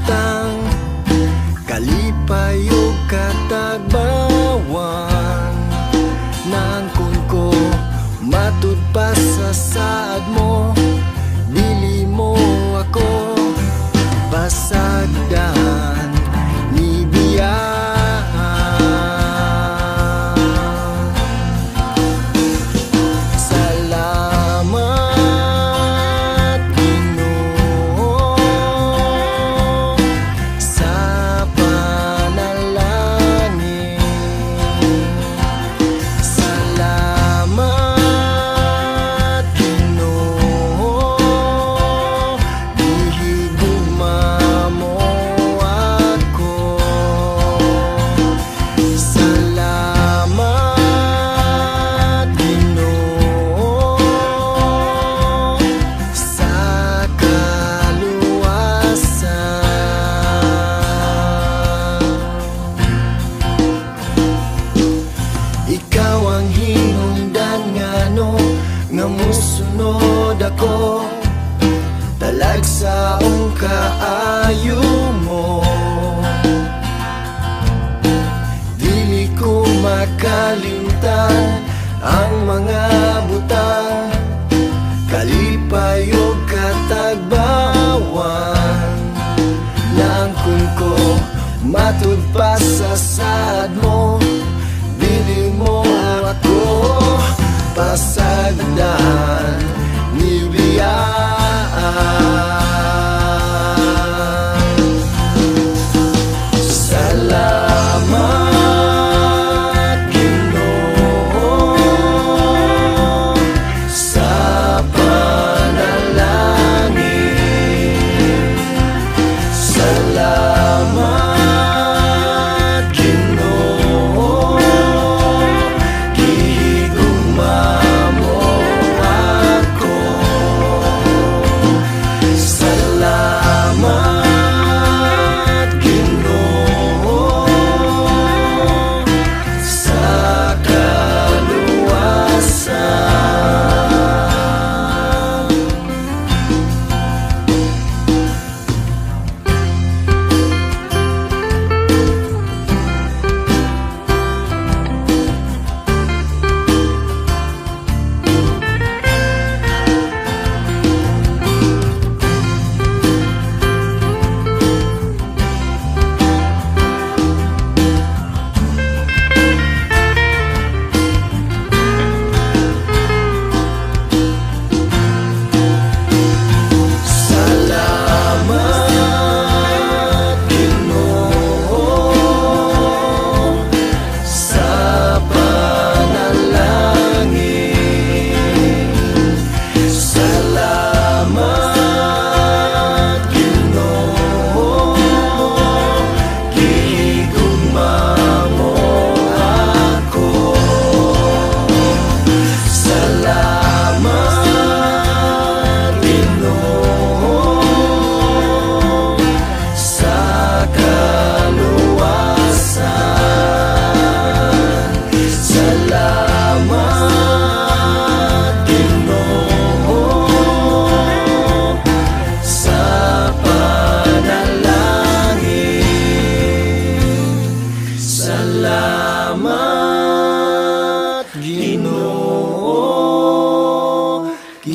Utah Namusunod ako. Talag sa ang kaayo mo. Dili ko makalimtan Ang mga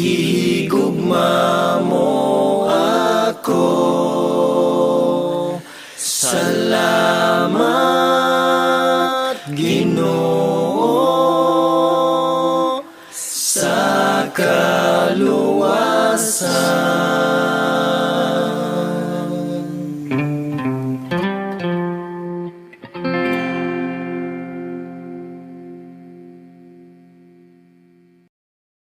Ihigugma mo ako. Salamat Ginoo Sa kaluwasan.